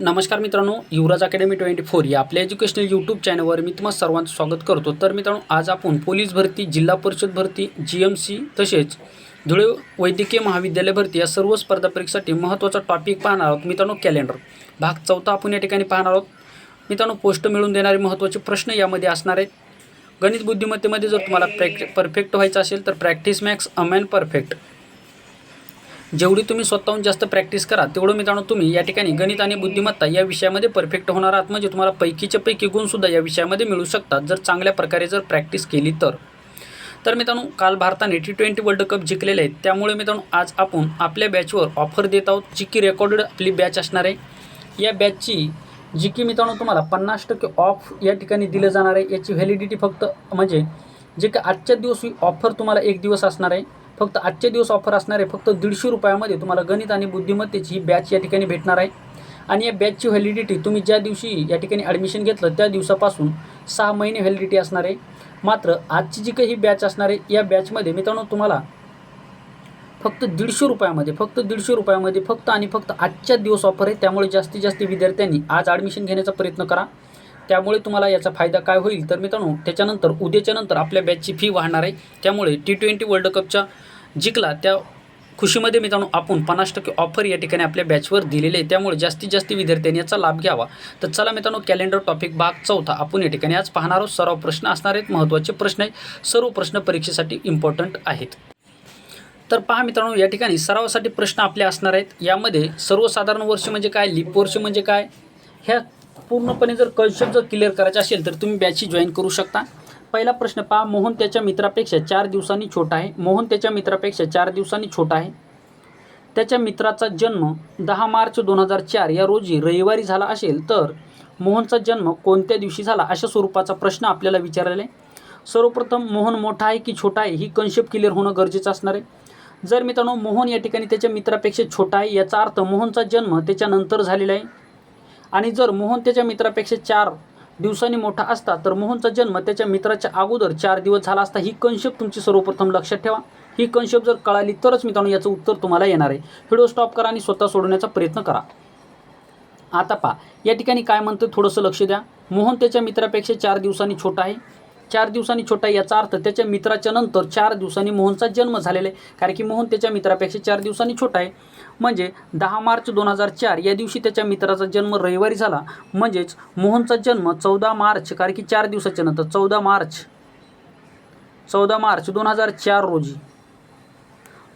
नमस्कार मित्रांनो युवराज academy twenty four या आपल्या एज्युकेशनल यूट्यूब चॅनलवर मी तुम्हाला सर्वांचं स्वागत करतो. तर मित्रांनो आज आपण पोलीस भरती जिल्हा परिषद भरती जी एम सी तसेच धुळे वैद्यकीय महाविद्यालय भरती या सर्व स्पर्धा परीक्षेसाठी महत्त्वाचा टॉपिक पाहणार आहोत. मित्रांनो कॅलेंडर भाग चौथा आपण या ठिकाणी पाहणार आहोत. मित्रांनो पोस्ट मिळवून देणारे महत्त्वाचे प्रश्न यामध्ये असणार आहेत. गणित बुद्धिमत्तेमध्ये जर तुम्हाला प्रॅक्ट परफेक्ट व्हायचं असेल तर प्रॅक्टिस मॅक्स अमॅन परफेक्ट जेवढी तुम्ही स्वतःहून जास्त प्रॅक्टिस करा तेवढं मित्रांनो तुम्ही या ठिकाणी गणित आणि बुद्धिमत्ता या विषयामध्ये परफेक्ट होणार आहात. म्हणजे तुम्हाला पैकीच्या पैकी गुणसुद्धा या विषयामध्ये मिळू शकतात जर चांगल्या प्रकारे जर प्रॅक्टिस केली तर. तर मित्रांनो काल भारताने टी ट्वेंटी वर्ल्ड कप जिंकलेले आहेत. त्यामुळे मित्रांनो आज आपण आपल्या बॅचवर ऑफर देत आहोत जी की रेकॉर्डेड आपली बॅच असणार आहे. या बॅचची जी की मित्रांनो तुम्हाला पन्नास टक्के ऑफ या ठिकाणी दिलं जाणार आहे. याची व्हॅलिडिटी फक्त म्हणजे जे की आजच्या दिवस ही ऑफर तुम्हाला एक दिवस असणार आहे. फक्त आजचे दिवस ऑफर असणार आहे. फक्त दीडशे रुपयामध्ये तुम्हाला गणित आणि बुद्धिमत्तेची ही बॅच या ठिकाणी भेटणार आहे. आणि या बॅचची व्हॅलिडिटी तुम्ही ज्या दिवशी या ठिकाणी ॲडमिशन घेतलं त्या दिवसापासून सहा महिने व्हॅलिडिटी असणार आहे. मात्र आजची जी काही ही बॅच असणार आहे या बॅचमध्ये मित्रांनो तुम्हाला फक्त दीडशे रुपयामध्ये फक्त दीडशे रुपयामध्ये फक्त आणि फक्त आजच्या दिवस ऑफर आहे. त्यामुळे जास्तीत जास्त विद्यार्थ्यांनी आज ॲडमिशन घेण्याचा प्रयत्न करा. त्यामुळे तुम्हाला याचा फायदा काय होईल? तर मित्रांनो त्याच्यानंतर उद्याच्यानंतर आपल्या बॅचची फी वाढणार आहे. त्यामुळे टी ट्वेंटी वर्ल्ड कपच्या जिंकला त्या खुशीमध्ये मित्रांनो आपण पन्नास टक्के ऑफर या ठिकाणी आपल्या बॅचवर दिलेले आहे त्यामुळे जास्तीत जास्त विद्यार्थ्यांनी याचा लाभ घ्यावा. तर चला मित्रांनो कॅलेंडर टॉपिक भाग चौथा. आपण या ठिकाणी आज पाहणार आहोत. सर्व प्रश्न असणार आहेत. महत्त्वाचे प्रश्न आहेत. सर्व प्रश्न परीक्षेसाठी इम्पॉर्टंट आहेत. तर पहा मित्रांनो या ठिकाणी सरावासाठी प्रश्न आपले असणार आहेत. यामध्ये सर्वसाधारण वर्ष म्हणजे काय लिप वर्ष म्हणजे काय? ह्या पूर्णपणे जर कन्सेप्ट जर क्लिअर करायचं असेल तर तुम्ही बॅचची जॉईन करू शकता. पहिला प्रश्न पहा. मोहन त्याच्या मित्रापेक्षा चार दिवसांनी छोटा आहे. मोहन त्याच्या मित्रापेक्षा चार दिवसांनी छोटा आहे. त्याच्या मित्राचा जन्म दहा मार्च दोन हजार चार या रोजी रविवारी झाला असेल तर मोहनचा जन्म कोणत्या दिवशी झाला अशा स्वरूपाचा प्रश्न आपल्याला विचारलेला आहे. सर्वप्रथम मोहन मोठा आहे की छोटा आहे ही कन्सेप्ट क्लिअर होणं गरजेचं असणार आहे. जर मित्रांनो मोहन या ठिकाणी त्याच्या मित्रापेक्षा छोटा आहे याचा अर्थ मोहनचा जन्म त्याच्यानंतर झालेला आहे. आणि जर मोहन त्याच्या मित्रापेक्षा चार दिवसांनी मोठा असता तर मोहनचा जन्म त्याच्या मित्राच्या अगोदर चार दिवस झाला असता. ही कन्सेप्ट तुमची सर्वप्रथम लक्षात ठेवा. ही कन्सेप्ट जर कळाली तरच मित्रांनो याचं उत्तर तुम्हाला येणार आहे. व्हिडिओ स्टॉप करा आणि स्वतः सोडवण्याचा प्रयत्न करा. आता पहा या ठिकाणी काय म्हणतं थोडंसं लक्ष द्या. मोहन त्याच्या मित्रापेक्षा चार दिवसांनी छोटा आहे. चार दिवसांनी छोटा आहे याचा अर्थ त्याच्या मित्राच्या नंतर चार दिवसांनी मोहनचा जन्म झालेला आहे. कारण की मोहन त्याच्या मित्रापेक्षा चार दिवसांनी छोटा आहे. म्हणजे दहा मार्च दोन हजार चार या दिवशी त्याच्या मित्राचा जन्म रविवारी झाला. म्हणजेच मोहनचा जन्म चौदा मार्च कारण की चार दिवसाच्या नंतर चौदा मार्च चौदा मार्च दोन हजार चार रोजी.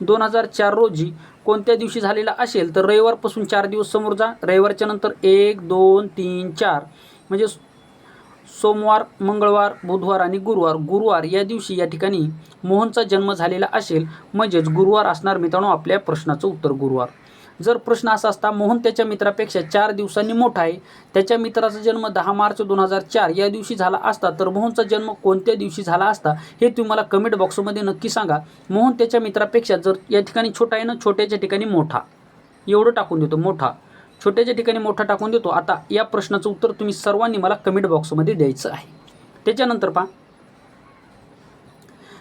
दोन हजार चार रोजी कोणत्या दिवशी झालेला असेल तर रविवारपासून चार दिवस समोर जा. रविवारच्या नंतर एक दोन तीन चार. म्हणजे सोमवार मंगळवार बुधवार आणि गुरुवार गुरुवार या दिवशी या ठिकाणी मोहनचा जन्म झालेला असेल म्हणजेच गुरुवार असणार मित्रांनो आपल्या प्रश्नाचं उत्तर गुरुवार. जर प्रश्न असा असता मोहन त्याच्या मित्रापेक्षा चार दिवसांनी मोठा आहे त्याच्या मित्राचा जन्म दहा मार्च दोन हजार चार या दिवशी झाला असता तर मोहनचा जन्म कोणत्या दिवशी झाला असता हे तुम्ही मला कमेंट बॉक्समध्ये नक्की सांगा. मोहन त्याच्या मित्रापेक्षा जर या ठिकाणी छोटा आहे ना छोट्याच्या ठिकाणी मोठा. एवढं टाकून देतो मोठा. छोट्याच्या ठिकाणी मोठा टाकून देतो. आता या प्रश्नाचं उत्तर तुम्ही सर्वांनी मला कमेंट बॉक्समध्ये द्यायचं आहे. त्याच्यानंतर पहा.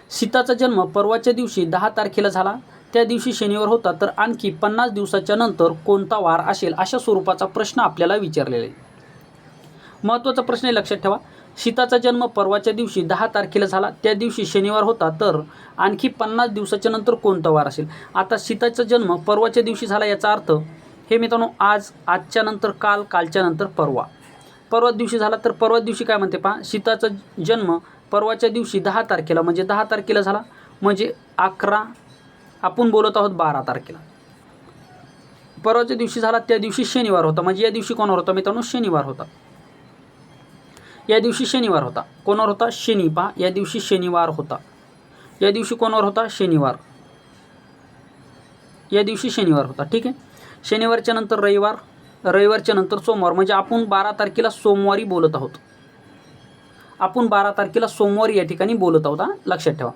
सीताचा जन्म परवाच्या दिवशी दहा तारखेला झाला. त्या दिवशी शनिवार होता तर आणखी पन्नास दिवसाच्या नंतर कोणता वार असेल अशा स्वरूपाचा प्रश्न आपल्याला विचारलेला. आहे महत्त्वाचा प्रश्न आहे लक्षात ठेवा. सीताचा जन्म परवाच्या दिवशी दहा तारखेला झाला. त्या दिवशी शनिवार होता तर आणखी पन्नास दिवसाच्या नंतर कोणता वार असेल? आता सीताचा जन्म परवाच्या दिवशी झाला याचा अर्थ हे मित्रांनो आज आजच्या नंतर काल कालच्या नंतर परवा. परवा दिवशी झाला तर परवा दिवशी काय म्हणते पहा सीताचा जन्म परवाच्या दिवशी दहा तारखेला म्हणजे दहा तारखेला झाला म्हणजे अकरा आपण बोलत आहोत बारा तारखेला. परवाच्या दिवशी झाला त्या दिवशी शनिवार होता म्हणजे या दिवशी कोणावर होता मित्रांनो शनिवार होता. या दिवशी शनिवार होता. कोणावर होता? शनी पहा या दिवशी शनिवार होता. या दिवशी कोणावर होता? शनिवार. या दिवशी शनिवार होता ठीक आहे? शनिवारच्या नंतर रविवार रविवारच्या नंतर सोमवार. म्हणजे आपण बारा तारखेला सोमवारी बोलत आहोत. आपण बारा तारखेला सोमवारी या ठिकाणी बोलत आहोत हां? लक्षात ठेवा.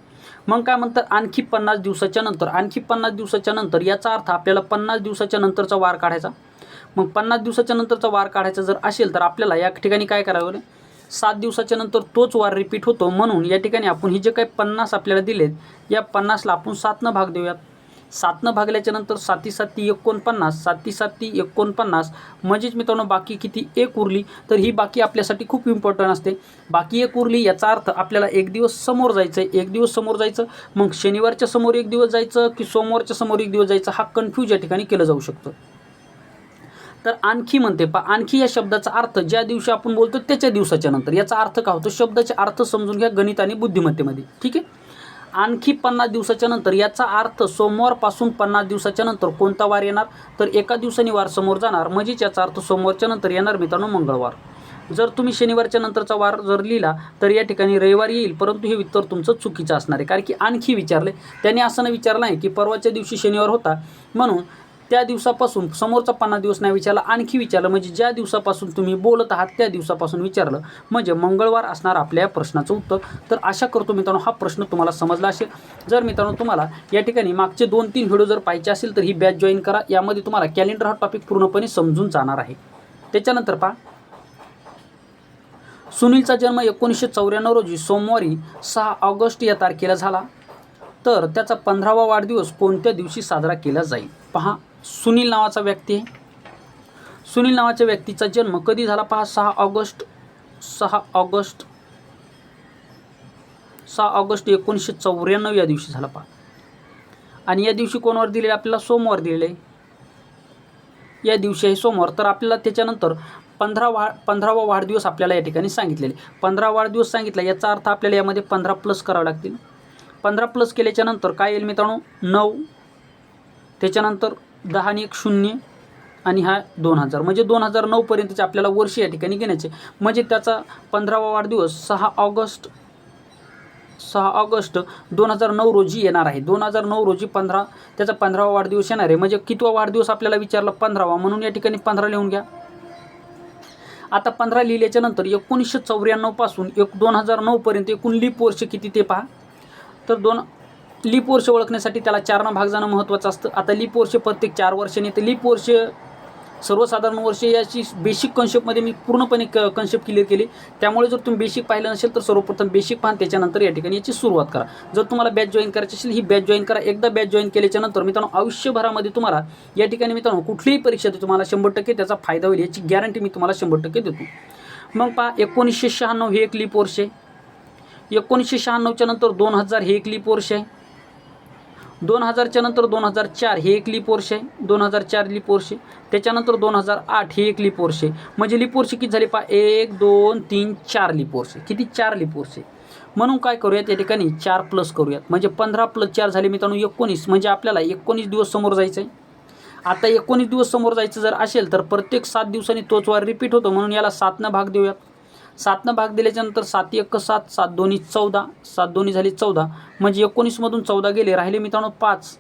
मग काय म्हणतात? आणखी पन्नास दिवसाच्या नंतर. आणखी पन्नास दिवसाच्या नंतर याचा अर्थ आपल्याला पन्नास दिवसाच्या नंतरचा वार काढायचा. मग पन्नास दिवसाच्या नंतरचा वार काढायचा जर असेल तर आपल्याला या ठिकाणी काय करावं सात दिवसाच्या नंतर तोच वार रिपीट होतो. म्हणून या ठिकाणी आपण हे जे काही पन्नास आपल्याला दिलेत या पन्नासला आपण सातनं भाग देऊयात. सातनं भागल्याच्यानंतर साती साती एकोणपन्नास साती साती एकोणपन्नास. म्हणजेच मित्रांनो बाकी किती एक उरली तर ही बाकी आपल्यासाठी खूप इम्पॉर्टंट असते. बाकी एक उरली याचा अर्थ आपल्याला एक दिवस समोर जायचं आहे एक दिवस समोर जायचं मग शनिवारच्या समोर एक दिवस जायचं की सोमवारच्या समोर एक दिवस जायचं हा कन्फ्यूज या ठिकाणी केलं जाऊ शकतं. तर आणखी म्हणते पा आणखी या शब्दाचा अर्थ ज्या दिवशी आपण बोलतो त्याच्या दिवसाच्या नंतर. याचा अर्थ काय होतो? शब्दाचे अर्थ समजून घ्या गणित आणि बुद्धिमत्तेमध्ये. ठीक आहे? आणखी पन्नास दिवसाच्या नंतर याचा अर्थ सोमवारपासून पन्नास दिवसाच्या नंतर कोणता वार येणार? तर एका दिवसाने वार समोर जाणार म्हणजेच याचा अर्थ सोमवारच्या नंतर येणार मित्रांनो मंगळवार. जर तुम्ही शनिवारच्या नंतरचा वार जर लिहिला तर या ठिकाणी रविवार येईल परंतु हे उत्तर तुमचं चुकीचं असणार आहे. कारण की आणखी विचारले. त्याने असं ना विचारलं आहे की परवाच्या दिवशी शनिवार होता. म्हणून त्या दिवसापासून समोरचा पन्नास दिवस नाही विचारला आणखी विचारलं. म्हणजे ज्या दिवसापासून तुम्ही बोलत आहात त्या दिवसापासून विचारलं. म्हणजे मंगळवार असणार आपल्या या प्रश्नाचं उत्तर. तर आशा करतो मित्रांनो हा प्रश्न तुम्हाला समजला असेल. जर मित्रांनो तुम्हाला या ठिकाणी मागचे दोन तीन व्हिडिओ जर पाहिजे असेल तर ही बॅच जॉईन करा. यामध्ये तुम्हाला कॅलेंडर हा टॉपिक पूर्णपणे समजून जाणार आहे. त्याच्यानंतर पहा. सुनीलचा जन्म एकोणीसशे चौऱ्याण्णव रोजी सोमवारी सहा ऑगस्ट या तारखेला झाला. तर त्याचा पंधरावा वाढदिवस कोणत्या दिवशी साजरा केला जाईल? पहा. सुनील नावाचा व्यक्ती आहे. सुनील नावाच्या व्यक्तीचा जन्म कधी झाला पहा? सहा ऑगस्ट सहा ऑगस्ट सहा ऑगस्ट एकोणीसशे चौऱ्याण्णव या दिवशी झाला पहा. आणि या दिवशी कोणावर दिलेले आपल्याला सोमवार दिलेले आहे. या दिवशी आहे सोमवार. तर आपल्याला त्याच्यानंतर पंधरा वा पंधरावा वाढदिवस आपल्याला या ठिकाणी सांगितलेले पंधरा वाढदिवस सांगितला याचा अर्थ आपल्याला यामध्ये पंधरा प्लस करावे लागतील. पंधरा प्लस केल्याच्यानंतर काय येईल मित्रांनो? नऊ. त्याच्यानंतर दहा आणि एक शून्य आणि हा दोन हजार. म्हणजे दोन हजार नऊपर्यंतचे आपल्याला वर्ष या ठिकाणी घेण्याचे. म्हणजे त्याचा पंधरावा वाढदिवस सहा ऑगस्ट सहा ऑगस्ट दोन हजार नऊ रोजी येणार आहे. दोन हजार नऊ रोजी पंधरा त्याचा पंधरावा वाढदिवस येणार आहे. म्हणजे कितवा वाढदिवस आपल्याला विचारला? पंधरावा. म्हणून या ठिकाणी पंधरा लिहून घ्या. आता पंधरा लिहिल्याच्या नंतर एकोणीसशे चौऱ्याण्णवपासून एक दोन हजार नऊपर्यंत एकूण लीप वर्ष किती ते पहा? तर दोन लीप वर्ष ओळखण्यासाठी त्याला चारनं भाग जाणं महत्त्वाचं असतं. आता लीप वर्ष प्रत्येक चार वर्षाने तर लीप वर्ष सर्वसाधारण वर्ष याची बेसिक कॉन्सेप्टमध्ये मी पूर्णपणे क कन्सेप्ट क्लिअर केली. त्यामुळे जर तुम्ही बेसिक पाहिलं नसेल तर सर्वप्रथम बेसिक पाहा त्याच्यानंतर या ठिकाणी याची सुरुवात करा. जर तुम्हाला बॅच जॉईन करायची असेल ही बॅच जॉईन करा. एकदा बॅच जॉईन केल्याच्यानंतर मित्रांनो आयुष्यभरामध्ये तुम्हाला या ठिकाणी मित्रांनो कुठलीही परीक्षा देतो तुम्हाला शंभर टक्के त्याचा फायदा होईल याची गॅरंटी मी तुम्हाला शंभर टक्के देतो. मग पहा एकोणीसशे शहाण्णव हे एक लीप वर्ष आहे. एकोणीसशे शहाण्णवच्या नंतर दोन हजार हे एक लीप वर्ष आहे. दोन हजारच्या नंतर दोन हजार चार हे एक लीप वर्ष आहे. दोन हजार चार लीप वर्ष त्याच्यानंतर दोन हजार आठ हे एक लीप वर्ष आहे. म्हणजे लीप वर्ष किती झाले? पहा एक दोन तीन चार लीप वर्ष किती? चार लीप वर्ष म्हणून काय करूयात? या ठिकाणी चार प्लस करूयात. म्हणजे पंधरा प्लस चार झाले मित्रांनो एकोणीस. म्हणजे आपल्याला एकोणीस दिवस समोर जायचं आहे आता एकोणीस दिवस समोर जायचं जर असेल तर प्रत्येक सात दिवसांनी तोच वार रिपीट होतो. म्हणून याला सातनं भाग देऊयात. सातनं भाग दिल्याच्यानंतर सात एक सात सात दोन्ही चौदा सात दोन्ही झाली चौदा. म्हणजे एकोणीसमधून चौदा गेले. राहिले मित्रांनो पाच.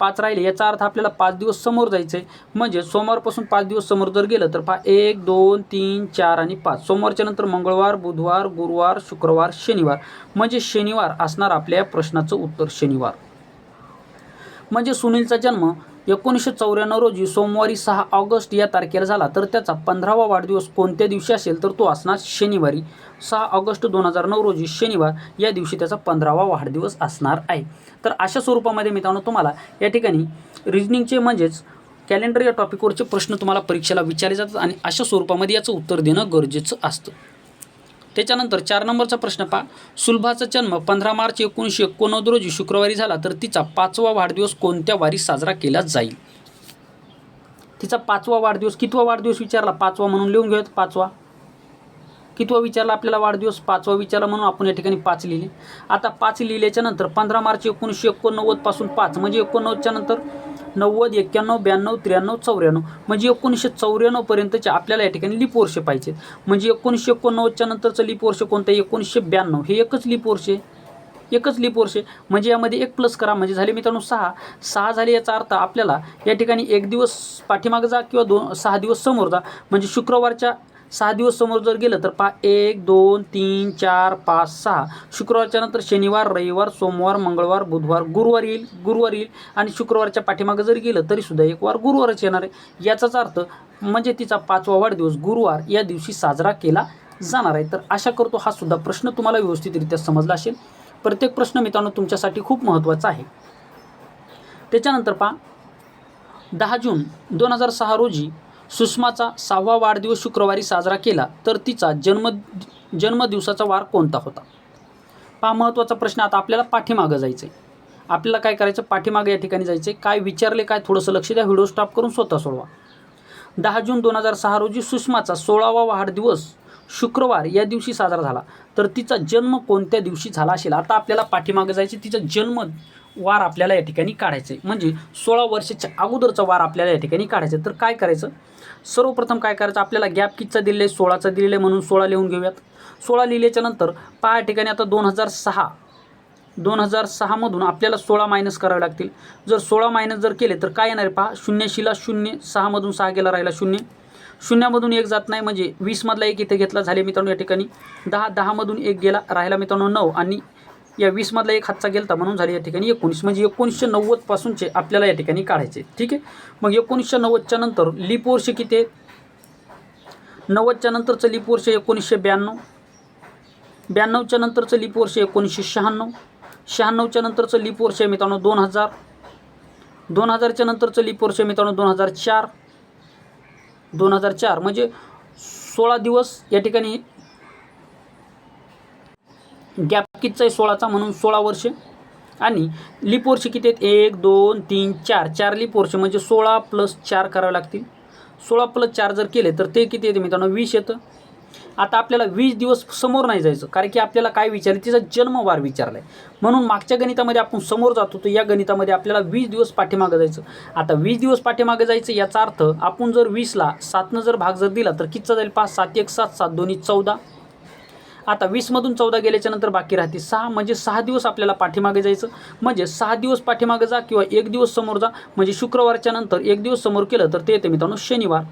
पाच राहिले. याचा अर्थ आपल्याला पाच दिवस समोर जायचं आहे म्हणजे सोमवारपासून पाच दिवस समोर जर गेलं तर पा एक दोन तीन चार आणि पाच. सोमवारच्या नंतर मंगळवार बुधवार गुरुवार शुक्रवार शनिवार. म्हणजे शनिवार असणार आपल्या या प्रश्नाचं उत्तर शनिवार. म्हणजे सुनीलचा जन्म एकोणीसशे चौऱ्याण्णव रोजी सोमवारी सहा ऑगस्ट या तारखेला झाला तर त्याचा पंधरावा वाढदिवस कोणत्या दिवशी असेल तर तो असणार शनिवारी. सहा ऑगस्ट दोन हजार नऊ रोजी शनिवार या दिवशी त्याचा पंधरावा वाढदिवस असणार आहे. तर अशा स्वरूपामध्ये मित्रांनो तुम्हाला या ठिकाणी रिजनिंगचे म्हणजेच कॅलेंडर या टॉपिकवरचे प्रश्न तुम्हाला परीक्षेला विचारले जातात आणि अशा स्वरूपामध्ये याचं उत्तर देणं गरजेचं असतं. त्याच्यानंतर चार नंबरचा प्रश्न पहा. सुलभाचा जन्म पंधरा मार्च एकोणीसशे एकोणनव्वद रोजी शुक्रवारी झाला तर तिचा पाचवा वाढदिवस कोणत्या वारी साजरा केला जाईल? तिचा पाचवा वाढदिवस कितवा वाढदिवस विचारला? पाचवा म्हणून लिहून घेऊयात पाचवा. कितवा विचारला आपल्याला वाढदिवस? पाचवा विचारला म्हणून आपण या ठिकाणी पाच लिहिले. आता पाच लिहिल्याच्या नंतर पंधरा मार्च एकोणीसशे एकोणनव्वदपासून पाच म्हणजे एकोणनव्वदच्या नंतर नव्वद एक्क्याण्णव ब्याण्णव त्र्याण्णव चौऱ्याण्णव म्हणजे एकोणीसशे चौऱ्याण्णवपर्यंतचे आपल्याला या ठिकाणी लिप वर्ष पाहिजेत. म्हणजे एकोणीसशे एकोणनव्वदच्या नंतरचं लिप वर्ष कोणतं? आहे एकोणीसशे ब्याण्णव. हे एकच लिप वर्ष आहे. एकच लिप वर्ष म्हणजे यामध्ये एक प्लस करा. म्हणजे झाले मित्रांनो सहा. सहा झाले याचा अर्थ आपल्याला या ठिकाणी एक दिवस पाठीमागं जा किंवा दोन सहा दिवस समोर जा. म्हणजे शुक्रवारच्या सहा दिवस समोर जर गेलं तर पहा एक दोन तीन चार पाच सहा. शुक्रवारच्या नंतर शनिवार रविवार सोमवार मंगळवार बुधवार गुरुवार येईल गुरुवार येईल. आणि शुक्रवारच्या पाठीमागं जर गेलं तरीसुद्धा एक वार गुरुवारच येणार आहे. याचाच अर्थ म्हणजे तिचा पाचवा वाढदिवस गुरुवार या दिवशी साजरा केला जाणार आहे. तर आशा करतो हा सुद्धा प्रश्न तुम्हाला व्यवस्थितरित्या समजला असेल. प्रत्येक प्रश्न मित्रांनो तुमच्यासाठी खूप महत्त्वाचा आहे. त्याच्यानंतर पहा दहा जून दोन हजार सहा रोजी सुषमाचा सहावा वाढदिवस शुक्रवारी साजरा केला तर तिचा जन्म जन्मदिवसाचा वार कोणता होता? पहा महत्त्वाचा प्रश्न आता आपल्याला पाठीमागं जायचं आहे आपल्याला काय करायचं? पाठीमागं या ठिकाणी जायचं आहे काय विचारले काय थोडंसं लक्ष द्या. व्हिडिओ स्टॉप करून स्वतः सोडवा. दहा जून दोन हजार सहा रोजी सुषमाचा सोळावा वाढदिवस शुक्रवार या दिवशी साजरा झाला. तर तिचा जन्म कोणत्या दिवशी झाला असेल? आता आपल्याला पाठीमागं जायचे तिचा जन्म वार आपल्याला या ठिकाणी काढायचं आहे म्हणजे सोळा वर्षाच्या अगोदरचा वार आपल्याला या ठिकाणी काढायचं आहे. तर काय करायचं? सर्वप्रथम काय करायचं? आपल्याला गॅप कितचा दिलेला आहे? सोळाचा दिलेला आहे म्हणून सोळा लिहून घेऊयात. सोळा लिहिल्याच्या नंतर पहा या ठिकाणी आता दोन हजार सहा दोन हजार सहामधून आपल्याला सोळा मायनस करावे लागतील. जर सोळा मायनस जर केले तर काय येणार आहे पहा? शून्यशीला शून्य सहामधून सहा गेला राहिला शून्य. शून्यामधून एक जात नाही म्हणजे वीसमधला एक इथे घेतला झाले मित्रांनो या ठिकाणी. दहा दहामधून एक गेला राहिला मित्रांनो नऊ आणि या वीसमधला एक हातचा गेलता म्हणून झाले या ठिकाणी एकोणीस. म्हणजे एकोणीसशे नव्वदपासूनचे आपल्याला या ठिकाणी काढायचे. ठीक आहे? मग एकोणीसशे नव्वदच्या नंतर लीप वर्ष किती आहेत नव्वदच्या नंतरचं लीप वर्ष एकोणीसशे ब्याण्णव. ब्याण्णवच्या नंतरचं लीप वर्ष एकोणीसशे शहाण्णव. शहाण्णवच्या नंतरचं लीप वर्ष आहे मित्रांनो दोन हजार. दोन हजारच्या नंतरचं लीप वर्ष आहे मित्रांनो दोन हजार चार. दोन हजार चार. म्हणजे सोळा दिवस या ठिकाणी गॅप कितीचा आहे? सोळाचा म्हणून सोळा वर्ष. आणि लिप वर्ष किती आहेत? एक दोन तीन चार. चार लिप वर्ष म्हणजे सोळा प्लस चार करावे लागतील. सोळा प्लस चार जर केले तर ते किती येते मित्रांनो? वीस येतं. आता आपल्याला वीस दिवस समोर नाही जायचं कारण की आपल्याला काय विचारलं? तिचा जन्मवार विचारला आहे म्हणून मागच्या गणितामध्ये आपण समोर जातो तर या गणितामध्ये आपल्याला वीस दिवस पाठीमागं जायचं. आता वीस दिवस पाठीमागं जायचं याचा अर्थ आपण जर वीसला सातनं जर भाग जर दिला तर कितचा जाईल? पाच सात एक सात सात दोन्ही चौदा. आता वीसमधून चौदा गेल्याच्यानंतर बाकी राहते सहा म्हणजे सहा दिवस आपल्याला पाठीमागे जायचं. म्हणजे सहा दिवस पाठीमागे जा किंवा एक दिवस समोर जा. म्हणजे शुक्रवारच्या नंतर एक दिवस समोर केलं तर ते येते मित्रांनो शनिवार.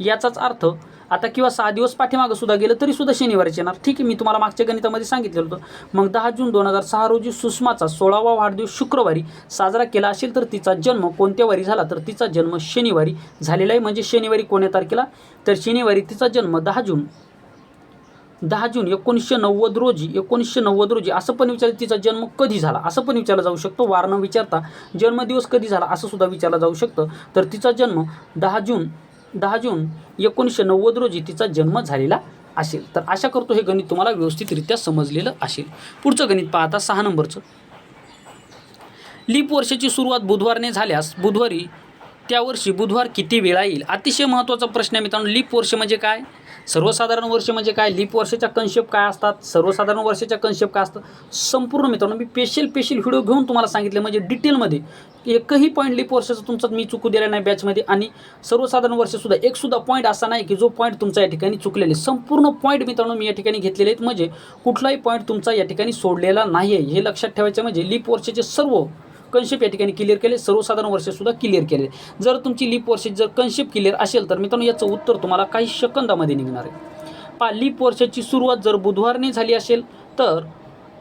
याचाच अर्थ आता किंवा सहा दिवस पाठीमागं सुद्धा गेलं तरी सुद्धा शनिवारच येणार. ठीक आहे मी तुम्हाला मागच्या गणितामध्ये सांगितलेलं होतं. मग दहा जून दोन हजार सहा रोजी सुषमाचा सोळावा वाढदिवस शुक्रवारी साजरा केला असेल तर तिचा जन्म कोणत्या वारी झाला तर तिचा जन्म शनिवारी झालेला आहे. म्हणजे शनिवारी कोण्या तारखेला? तर शनिवारी तिचा जन्म दहा जून. दहा जून एकोणीसशे नव्वद रोजी एकोणीसशे नव्वद रोजी असं पण विचारलं तिचा जन्म कधी झाला? असं पण विचारलं जाऊ शकतो. वार न विचारता जन्मदिवस कधी झाला? असं सुद्धा विचारलं जाऊ शकतं. तर तिचा जन्म दहा जून दहा जून एकोणीसशे नव्वद रोजी तिचा जन्म झालेला असेल. तर आशा करतो हे गणित तुम्हाला व्यवस्थितरित्या समजलेलं असेल. पुढचं गणित पाहता सहा नंबरचं. लीप वर्षाची सुरुवात बुधवारने झाल्यास बुधवारी त्या वर्षी बुधवार किती वेळा येईल? अतिशय महत्त्वाचा प्रश्न आहे मित्रांनो. लीप वर्ष म्हणजे काय? सर्वसाधारण वर्ष म्हणजे काय? लीप वर्षाच्या कन्सेप्ट काय असतात? सर्वसाधारण वर्षाच्या कन्सेप्ट काय असतात? संपूर्ण मित्रांनो मी पेशल पेशल व्हिडिओ घेऊन तुम्हाला सांगितले म्हणजे डिटेलमध्ये एकही पॉईंट लीप वर्षाचा तुमचा मी चुकू दिला नाही बॅचमध्ये आणि सर्वसाधारण वर्षसुद्धा एकसुद्धा पॉईंट असा नाही की जो पॉईंट तुमचा या ठिकाणी चुकलेले संपूर्ण पॉईंट मित्रांनो मी या ठिकाणी घेतलेले आहेत म्हणजे कुठलाही पॉईंट तुमचा या ठिकाणी सोडलेला नाही आहे हे लक्षात ठेवायचं म्हणजे लीप वर्षाचे सर्व कन्सेप्ट या ठिकाणी क्लिअर केले. सर्वसाधारण वर्षसुद्धा क्लिअर केले. जर तुमची लीप वर्ष जर कन्सेप्ट क्लिअर असेल तर मित्रांनो याचं उत्तर तुम्हाला काही सेकंदामध्ये निघणार आहे. पा लीप वर्षाची सुरुवात जर बुधवारने झाली असेल तर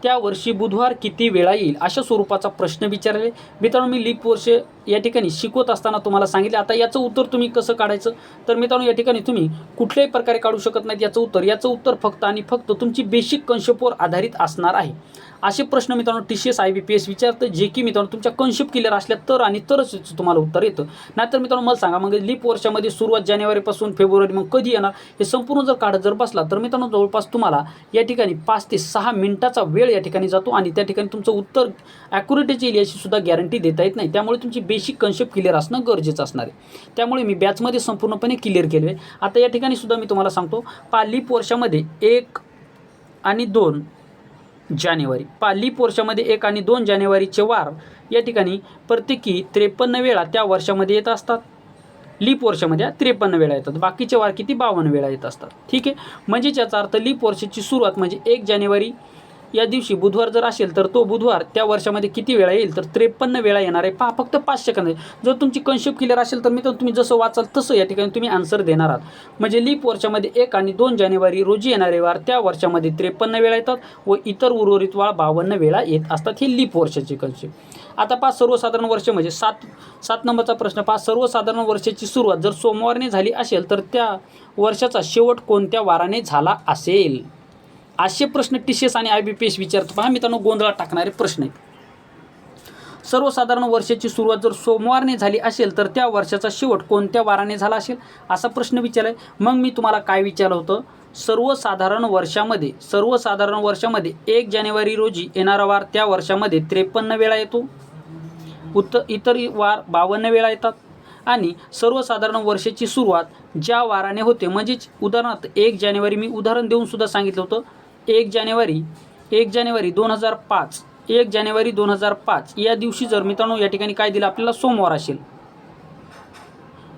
त्या वर्षी बुधवार किती वेळा येईल अशा स्वरूपाचा प्रश्न विचारले. मित्रांनो मी लीप वर्ष या ठिकाणी शिकवत असताना तुम्हाला सांगितले. आता याचं उत्तर तुम्ही कसं काढायचं? तर मित्रांनो या ठिकाणी तुम्ही कुठल्याही प्रकारे काढू शकत नाहीत याचं उत्तर. याचं उत्तर फक्त आणि फक्त तुमची बेसिक कन्सेप्टवर आधारित असणार आहे. असे प्रश्न मित्रांनो T C S I B P S विचारतं जे की मित्रांनो तुमच्या कन्सेप्ट क्लिअर असल्या तर आणि तरच तुम्हाला उत्तर येतं. नाहीतर मित्रांनो मला सांगा मग लीप वर्षामध्ये सुरुवात जानेवारीपासून फेब्रुवारी मग कधी येणार हे संपूर्ण जर काढत जर बसला तर मित्रांनो जवळपास तुम्हाला या ठिकाणी पाच ते सहा मिनिटाचा वेळ या ठिकाणी जातो आणि त्या ठिकाणी तुमचं उत्तर ॲक्युरेटच येईल याची सुद्धा गॅरंटी देता येत नाही. त्यामुळे तुमची बेसिक कन्सेप्ट क्लिअर असणं गरजेचं असणार आहे. त्यामुळे मी बॅचमध्ये संपूर्णपणे क्लिअर केले आहे. आता या ठिकाणी सुद्धा मी तुम्हाला सांगतो पा लीप वर्षामध्ये एक आणि दोन जानेवारी. पा लीप वर्षामध्ये एक आणि दोन जानेवारीचे वार. या ठिकाणी प्रत्येकी त्रेपन्न वेळा त्या वर्षामध्ये येत असतात. लीप वर्षामध्ये त्रेपन्न वेळा येतात. बाकीचे वार किती? बावन्न वेळा येत असतात. ठीक आहे? म्हणजेच याचा अर्थ लीप वर्षाची सुरुवात म्हणजे एक जानेवारी या दिवशी बुधवार जर असेल तर तो बुधवार त्या वर्षामध्ये किती वेळा येईल? तर त्रेपन्न वेळा येणार आहे. पहा फक्त पाच सेकंद आहे. जर तुमची कन्सेप्ट क्लिअर असेल तर मी तर तुम्ही जसं वाचाल तसं या ठिकाणी तुम्ही आन्सर देणार आहात. म्हणजे लीप वर्षामध्ये एक आणि दोन जानेवारी रोजी येणारे वार त्या वर्षामध्ये त्रेपन्न वेळा येतात व इतर उर्वरित वाळ बावन्न वेळा येत असतात. ही लीप वर्षाची कन्सेप्ट आता पहा सर्वसाधारण वर्ष म्हणजे सात सात नंबरचा प्रश्न पहा. सर्वसाधारण वर्षाची सुरुवात जर सोमवारने झाली असेल तर त्या वर्षाचा शेवट कोणत्या वाराने झाला असेल? असे प्रश्न टी सी एस आणि आय बी पी एस विचारतो. पहा मित्रांनो गोंधळात टाकणारे प्रश्न आहेत. सर्वसाधारण वर्षाची सुरुवात जर सोमवारने झाली असेल तर त्या वर्षाचा शेवट कोणत्या वाराने झाला असेल? असा प्रश्न विचारला आहे मग मी तुम्हाला काय विचारलं होतं? सर्वसाधारण वर्षामध्ये सर्वसाधारण वर्षामध्ये एक जानेवारी रोजी येणारा वार त्या वर्षामध्ये त्रेपन्न वेळा येतो. उत्तर इतर वार बावन्न वेळा येतात. आणि सर्वसाधारण वर्षाची सुरुवात ज्या वाराने होते म्हणजेच उदाहरणार्थ एक जानेवारी मी उदाहरण देऊन सुद्धा सांगितलं होतं. एक जानेवारी एक जानेवारी दोन हजार पाच एक जानेवारी दोन हजार पाच. या दिवशी जर मित्रांनो या ठिकाणी काय दिलं आपल्याला? सोमवार असेल.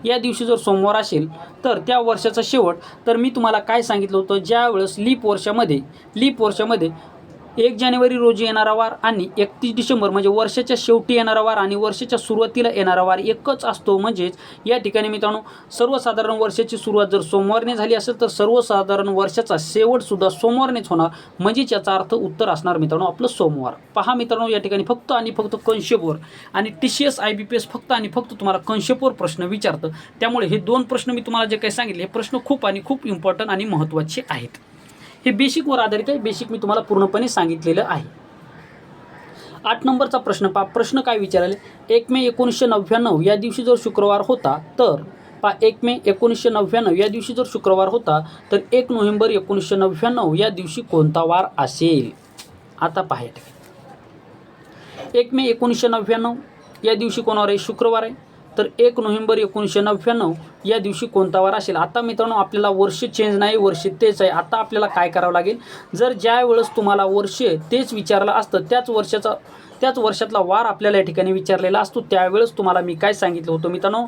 या दिवशी जर सोमवार असेल तर त्या वर्षाचा शेवट. तर मी तुम्हाला काय सांगितलं होतं? ज्या वेळेस लीप वर्षामध्ये लीप वर्षामध्ये एक जानेवारी रोजी येणारा वार आणि एकतीस डिसेंबर म्हणजे वर्षाच्या शेवटी येणारा वार आणि वर्षाच्या सुरुवातीला येणारा वार एकच असतो. म्हणजेच या ठिकाणी मित्रांनो सर्वसाधारण वर्षाची सुरुवात जर सोमवारने झाली असेल तर सर्वसाधारण वर्षाचा शेवटसुद्धा सोमवारनेच होणार. म्हणजेच याचा अर्थ उत्तर असणार मित्रांनो आपलं सोमवार. पहा मित्रांनो या ठिकाणी फक्त आणि फक्त कंशेपवर आणि T C S I B P S फक्त आणि फक्त तुम्हाला कंशेपवर प्रश्न विचारतं. त्यामुळे हे दोन प्रश्न मी तुम्हाला जे काही सांगितले हे प्रश्न खूप आणि खूप इम्पॉर्टंट आणि महत्त्वाचे आहेत. हे बेसिकवर आधारित आहे. बेसिक मी तुम्हाला पूर्णपणे सांगितलेलं आहे. आठ नंबरचा प्रश्न पा प्रश्न काय विचारले एक मे एकोणीसशे नव्याण्णव या दिवशी जर शुक्रवार होता तर पा एक मे एकोणीसशे नव्याण्णव या दिवशी जर शुक्रवार होता तर एक नोव्हेंबर एकोणीसशे नव्याण्णव या दिवशी कोणता वार असेल? आता पाहायला एक मे एकोणीसशे नव्याण्णव या दिवशी कोणावर आहे? शुक्रवार आहे. तर एक नोव्हेंबर एकोणीसशे नव्याण्णव या दिवशी कोणता वार असेल? आता मित्रांनो आपल्याला वर्ष चेंज नाही वर्ष तेच आहे. आता आपल्याला काय करावं लागेल? जर ज्या वेळेस तुम्हाला वर्ष तेच विचारलं असतं त्याच वर्षाचा त्याच वर्षातला वार आपल्याला या ठिकाणी विचारलेला असतो त्यावेळेस तुम्हाला मी काय सांगितलं होतं मित्रांनो?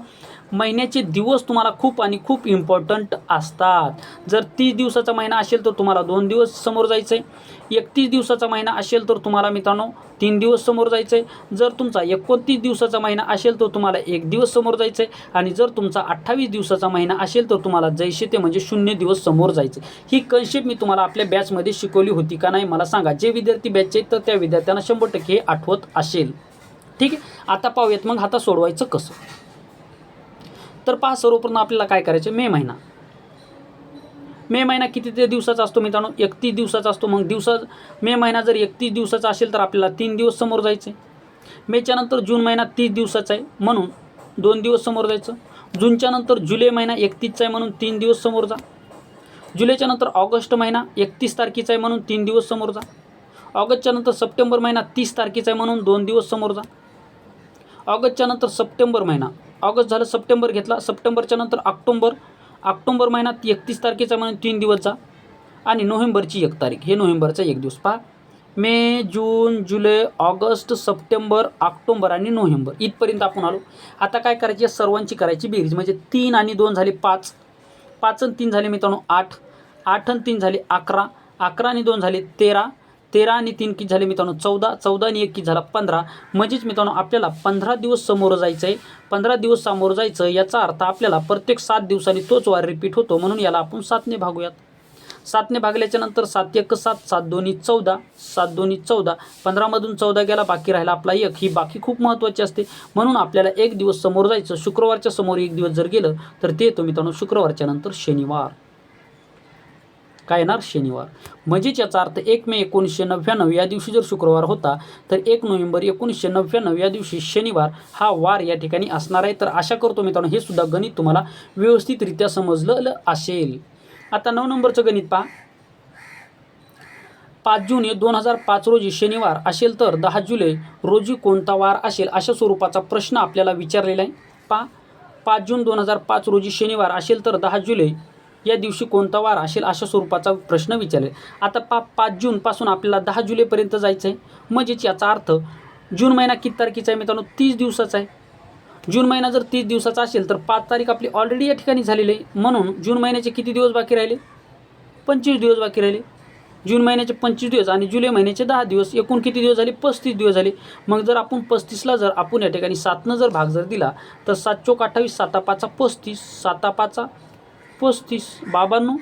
महिन्याचे दिवस तुम्हाला खूप आणि खूप इम्पॉर्टंट असतात. जर तीस दिवसाचा महिना असेल तर तुम्हाला दोन दिवस समोर जायचं आहे एकतीस दिवसाचा महिना असेल तर तुम्हाला मित्रांनो तीन दिवस समोर जायचं आहे जर तुमचा एकोणतीस दिवसाचा महिना असेल तर तुम्हाला एक दिवस समोर जायचं आहे आणि जर तुमचा अठ्ठावीस दिवसाचा महिना असेल तर तुम्हाला जैसे ते म्हणजे शून्य दिवस समोर जायचं ही कन्सेप्ट मी तुम्हाला आपल्या बॅचमध्ये शिकवली होती का नाही मला सांगा. जे विद्यार्थी बॅचचे आहेत तर त्या विद्यार्थ्यांना शंभर टक्के आठवत असेल. ठीक आहे? आता पाहूयात मग आता सोडवायचं कसं? तर पहा सर्वप्रथम आपल्याला काय करायचं? मे महिना. मे महिना किती ते दिवसाचा असतो मित्रांनो? एकतीस दिवसाचा असतो. मग दिवसा मे महिना जर एकतीस दिवसाचा असेल तर आपल्याला तीन दिवस समोर जायचं मेच्या नंतर जून महिना तीस दिवसाचा आहे म्हणून दोन दिवस समोर जायचं. जूनच्या नंतर जुलै महिना एकतीसचा आहे म्हणून तीन दिवस समोर जा. जुलैच्या नंतर ऑगस्ट महिना एकतीस तारखेचा आहे म्हणून तीन दिवस समोर जा. ऑगस्टच्या नंतर सप्टेंबर महिना तीस तारखेचा आहे म्हणून दोन दिवस समोर जा. ऑगस्टच्या नंतर सप्टेंबर महिना ऑगस्ट झालं सप्टेंबर घेतला. सप्टेंबरच्या नंतर ऑक्टोंबर. ऑक्टोंबर महिन्यात एकतीस तारखेचा म्हणून तीन दिवसचा. आणि नोव्हेंबरची एक तारीख. हे नोव्हेंबरचा एक दिवस. पहा. मे जून जुलै ऑगस्ट सप्टेंबर ऑक्टोंबर आणि नोव्हेंबर. इथपर्यंत आपण आलो. आता काय करायची सर्वांची करायची बेरीज. म्हणजे तीन आणि दोन झाले पाच. पाच आणि तीन झाले मित्रांनो आठ. आठ आणि तीन झाले अकरा. अकरा आणि दोन झाले तेरा. तेरा आणि तीन किती झाले मित्रांनो? चौदा. चौदा आणि एक किती झाला? पंधरा. म्हणजेच मित्रांनो आपल्याला पंधरा दिवस समोर जायचं आहे पंधरा दिवस समोर जायचं याचा अर्थ आपल्याला प्रत्येक सात दिवसांनी तोच वार रिपीट होतो. म्हणून याला आपण सातने भागूयात. सातने भागल्याच्या नंतर सात एक सात सात दोन्ही चौदा. सात दोन्ही चौदा. पंधरामधून चौदा गेला बाकी राहिला आपला एक. ही बाकी खूप महत्त्वाची असते. म्हणून आपल्याला एक दिवस समोर जायचं. शुक्रवारच्या समोर एक दिवस जर गेलं तर ते येतो मित्रांनो शुक्रवारच्या नंतर शनिवार. काय येणार? शनिवार. म्हणजेच याचा अर्थ एक मे एकोणीसशे नव्याण्णव या दिवशी जर शुक्रवार होता तर एक नोव्हेंबर एकोणीसशे नव्याण्णव या दिवशी शनिवार हा वार या ठिकाणी असणार आहे. तर आशा करतो मित्रांनो हे सुद्धा गणित तुम्हाला व्यवस्थितरित्या समजलं असेल. आता नऊ नंबरचं गणित पहा. पाच जून दोन हजार पाच रोजी शनिवार असेल तर दहा जुलै रोजी कोणता वार असेल अशा स्वरूपाचा प्रश्न आपल्याला विचारलेला आहे. पा पाच जून दोन हजार पाच रोजी शनिवार असेल तर दहा जुलै या दिवशी कोणता वार असेल अशा स्वरूपाचा प्रश्न विचारले. आता पा पाच जूनपासून आपल्याला दहा जुलैपर्यंत जायचं आहे म्हणजेच याचा अर्थ जून महिना किती तारखेचा आहे मित्रांनो? तीस दिवसाचा आहे. जून महिना जर तीस दिवसाचा असेल तर पाच तारीख आपली ऑलरेडी या ठिकाणी झालेली आहे. म्हणून जून महिन्याचे किती दिवस बाकी राहिले? पंचवीस दिवस बाकी राहिले. जून महिन्याचे पंचवीस दिवस आणि जुलै महिन्याचे दहा दिवस. एकूण किती दिवस झाले? पस्तीस दिवस झाले. मग जर आपण पस्तीसला जर आपण या ठिकाणी सातनं जर भाग जर दिला तर सात चोक अठ्ठावीस साता पाचा पस्तीस साता पाचा पस्तीस बाबांनो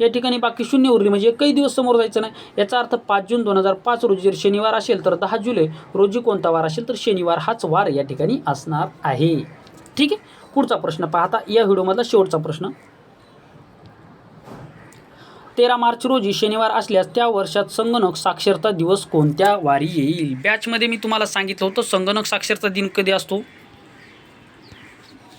या ठिकाणी बाकी शून्य उरली. म्हणजे काही दिवस समोर जायचं नाही. याचा अर्थ पाच जून दोन हजार पाच रोजी जर शनिवार असेल तर दहा जुलै रोजी कोणता वार असेल तर शनिवार हाच वार या ठिकाणी असणार आहे. ठीक आहे? पुढचा प्रश्न पाहता या व्हिडिओमधला शेवटचा प्रश्न. तेरा मार्च रोजी शनिवार असल्यास त्या वर्षात संगणक साक्षरता दिवस कोणत्या वारी येईल? बॅचमध्ये मी तुम्हाला सांगितलं होतं संगणक साक्षरता दिन कधी असतो?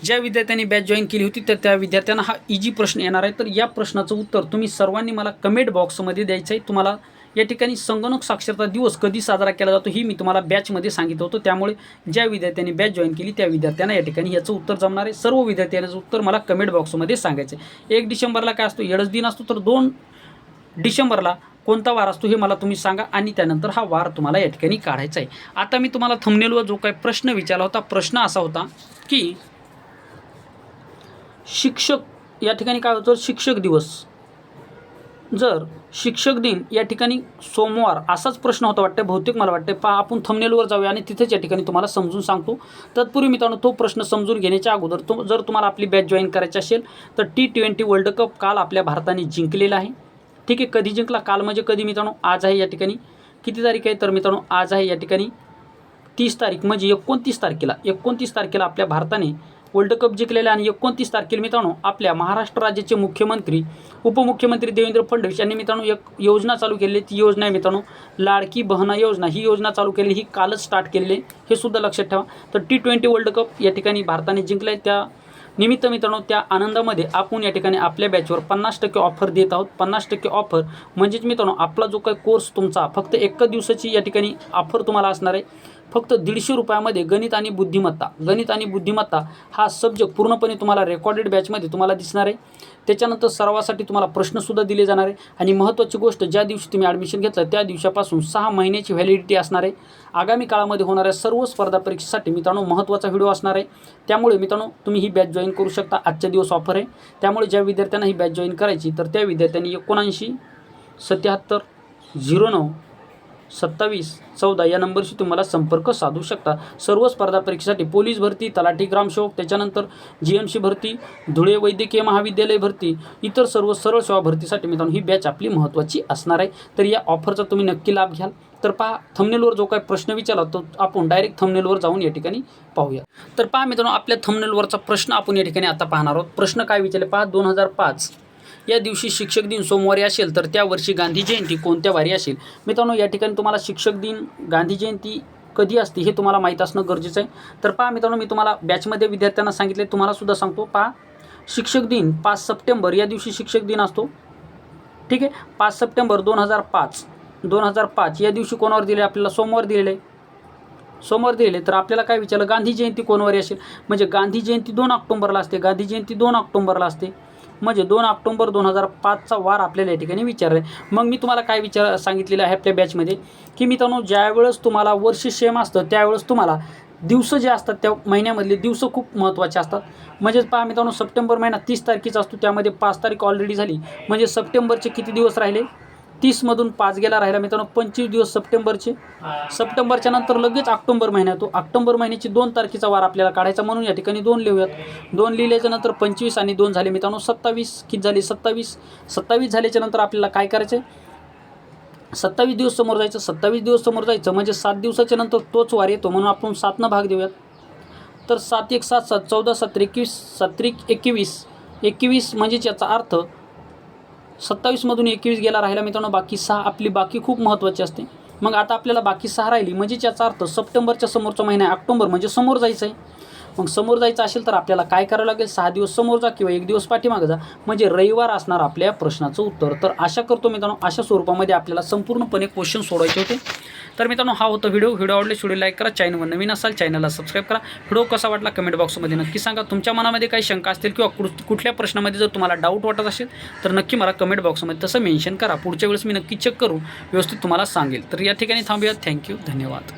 ज्या विद्यार्थ्यांनी बॅच जॉईन केली होती तर त्या विद्यार्थ्यांना हा इजी प्रश्न येणार आहे. तर या प्रश्नाचं उत्तर तुम्ही सर्वांनी मला कमेंट बॉक्समध्ये द्यायचं आहे तुम्हाला या ठिकाणी संगणक साक्षरता दिवस कधी साजरा केला जातो ही मी तुम्हाला बॅचमध्ये सांगितलं होतं. त्यामुळे ज्या विद्यार्थ्यांनी बॅच जॉईन केली त्या विद्यार्थ्यांना या ठिकाणी याचं उत्तर जमणार आहे. सर्व विद्यार्थ्यांचं उत्तर मला कमेंट बॉक्समध्ये सांगायचं आहे एक डिसेंबरला काय असतो? येडच दिन असतो तर दोन डिसेंबरला कोणता वार असतो हे मला तुम्ही सांगा. आणि त्यानंतर हा वार तुम्हाला या ठिकाणी काढायचा आहे. आता मी तुम्हाला थंबनेलवर जो काही प्रश्न विचारला होता प्रश्न असा होता की शिक्षक या ठिकाणी काय होतं? शिक्षक दिवस. जर शिक्षक दिन या ठिकाणी सोमवार असाच प्रश्न होता वाटतं बहुतेक मला वाटतं पहा आपण थंबनेलवर जाऊया आणि तिथेच या ठिकाणी तुम्हाला समजून सांगतो. तत्पूर्वी मित्रांनो तो प्रश्न समजून घेण्याच्या अगोदर तो जर तुम्हाला आपली बॅच जॉईन करायची असेल तर टी ट्वेंटी वर्ल्ड कप काल आपल्या भारताने जिंकलेला आहे. ठीक आहे कधी जिंकला? काल म्हणजे कधी मित्रांनो? आज आहे या ठिकाणी. किती तारीख आहे? तर मित्रांनो आज आहे या ठिकाणी तीस तारीख म्हणजे एकोणतीस तारखेला. एकोणतीस तारखेला आपल्या भारताने वर्ल्ड कप जिंकलेला आणि एकोणतीस तारखेला मित्रांनो आपल्या महाराष्ट्र राज्याचे मुख्यमंत्री उपमुख्यमंत्री देवेंद्र फडणवीस यांनी मित्रांनो एक योजना चालू केलेली ती योजना आहे मित्रांनो लाडकी बहना योजना. ही योजना चालू केलेली ही कालच स्टार्ट केलेली आहे. हे सुद्धा लक्षात ठेवा. तर टी ट्वेंटी वर्ल्ड कप या ठिकाणी भारताने जिंकलं आहे त्या निमित्त मित्रांनो त्या आनंदामध्ये आपण या ठिकाणी आपल्या बॅचवर पन्नास टक्के ऑफर देत आहोत. पन्नास टक्के ऑफर म्हणजेच मित्रांनो आपला जो काही कोर्स तुमचा फक्त एक दिवसाची या ठिकाणी ऑफर तुम्हाला असणार आहे. फक्त दीडशे रुपयामध्ये गणित आणि बुद्धिमत्ता. गणित आणि बुद्धिमत्ता हा सब्जेक्ट पूर्णपणे तुम्हाला रेकॉर्डेड बॅचमध्ये तुम्हाला दिसणार आहे. त्याच्यानंतर सर्वासाठी तुम्हाला प्रश्नसुद्धा दिले जाणार आहे. आणि महत्त्वाची गोष्ट ज्या दिवशी तुम्ही ॲडमिशन घेतलं त्या दिवसापासून सहा महिन्याची व्हॅलिडिटी असणार आहे. आगामी काळामध्ये होणाऱ्या सर्व स्पर्धा परीक्षेसाठी मित्रांनो महत्त्वाचा व्हिडिओ असणार आहे. त्यामुळे मित्रांनो तुम्ही ही बॅच जॉईन करू शकता. आजच्या दिवस ऑफर आहे. त्यामुळे ज्या विद्यार्थ्यांना ही बॅच जॉईन करायची तर त्या विद्यार्थ्यांनी एकोणऐंशी सत्याहत्तर झिरो नऊ सत्तावीस चौदा या नंबरशी तुम्हाला संपर्क साधू शकता. सर्व स्पर्धा परीक्षेसाठी पोलीस भरती तलाठी ग्रामसेवक त्याच्यानंतर जी एम सी भरती धुळे वैद्यकीय महाविद्यालय भरती इतर सर्व सरळ सेवा भरतीसाठी मित्रांनो ही बॅच आपली महत्त्वाची असणार आहे. तर या ऑफरचा तुम्ही नक्की लाभ घ्याल. तर पहा थंबनेलवर जो काही प्रश्न विचारला तो आपण डायरेक्ट थंबनेलवर जाऊन या ठिकाणी पाहूया. तर पहा मित्रांनो आपल्या थंबनेलवरचा प्रश्न आपण या ठिकाणी आता पाहणार आहोत. प्रश्न काय विचारले? पहा दोन हजार पाच. या दिवशी शिक्षक दिन सोमवारी असेल तर त्या वर्षी गांधी जयंती कोणत्या वारी असेल? मित्रांनो या ठिकाणी तुम्हाला शिक्षक दिन गांधी जयंती कधी असते हे तुम्हाला माहीत असणं गरजेचं आहे. तर पहा मित्रांनो मी तुम्हाला बॅचमध्ये विद्यार्थ्यांना सांगितले तुम्हाला सुद्धा सांगतो. पहा शिक्षक दिन पाच सप्टेंबर या दिवशी शिक्षक दिन असतो. ठीक आहे? पाच सप्टेंबर दोन हजार पाच दोन हजार पाच या दिवशी कोणावर दिले? आपल्याला सोमवार दिलेलं. आहे सोमवार दिले तर आपल्याला काय विचारलं? गांधी जयंती कोणवारी असेल? म्हणजे गांधी जयंती दोन ऑक्टोंबरला असते गांधी जयंती दोन ऑक्टोंबरला असते. म्हणजे दोन ऑक्टोंबर दोन हजार पाचचा वार आपल्याला या ठिकाणी विचारला. आहे मग मी तुम्हाला काय विचार सांगितलेलं आहे आपल्या बॅचमध्ये की मित्रांनो ज्यावेळेस तुम्हाला वर्ष सेम असतं त्यावेळेस तुम्हाला दिवस जे असतात त्या महिन्यामधले दिवस खूप महत्त्वाचे असतात. म्हणजेच पहा मित्रांनो सप्टेंबर महिना तीस तारखेचा असतो त्यामध्ये पाच तारीख ऑलरेडी झाली. म्हणजे सप्टेंबरचे किती दिवस राहिले? तीसमधून पाच गेला राहिला मित्रांनो पंचवीस दिवस सप्टेंबरचे. सप्टेंबरच्या नंतर लगेच ऑक्टोबर महिना येतो ऑक्टोबर महिन्याची दोन तारखेचा वार आपल्याला काढायचा म्हणून या ठिकाणी दोन लिहूयात. दोन लिहिल्याच्या नंतर पंचवीस आणि दोन झाले मित्रांनो सत्तावीस. किती झाले? सत्तावीस. सत्तावीस झाल्याच्यानंतर आपल्याला काय करायचं आहे सत्तावीस दिवस समोर जायचं. सत्तावीस दिवस समोर जायचं म्हणजे सात दिवसाच्या नंतर तोच वार येतो म्हणून आपण सातनं भाग देऊयात. तर सात एक सात सात चौदा सत्तर एकवीस सत्रिक एकवीस. एकवीस म्हणजेच याचा अर्थ सत्तावीसमधून एकवीस गेला राहिला मित्रांनो बाकी सहा आपली बाकी खूप महत्त्वाची असते. मग आता आपल्याला बाकी सहा राहिली म्हणजे याचा अर्थ सप्टेंबरच्या समोरचा महिना आहे ऑक्टोबर म्हणजे समोर जायचं आहे मग समोर जायचं असेल तर आपल्याला काय करावं लागेल? सहा दिवस समोर जा किंवा एक दिवस पाठीमागं जा. म्हणजे रविवार असणार आपल्या प्रश्नाचं उत्तर. तर आशा करतो मित्रांनो अशा स्वरूपामध्ये आपल्याला संपूर्णपणे क्वेश्चन सोडवायचे होते. तर मित्रांनो हा होता व्हिडिओ. व्हिडिओ आवडले व्हिडिओ लाईक करा. चॅनलवर नवीन असाल चॅनलला सबस्क्राईब करा. व्हिडिओ कसा वाटला कमेंट बॉक्समध्ये नक्की सांगा. तुमच्या मनामध्ये काही शंका असतील किंवा कुठल्या प्रश्नामध्ये जर तुम्हाला डाऊट वाटत असेल तर नक्की मला कमेंट बॉक्समध्ये तसं मेन्शन करा. पुढच्या वेळेस मी नक्की चेक करू व्यवस्थित तुम्हाला सांगेल. तर या ठिकाणी थांबूया. थँक्यू धन्यवाद.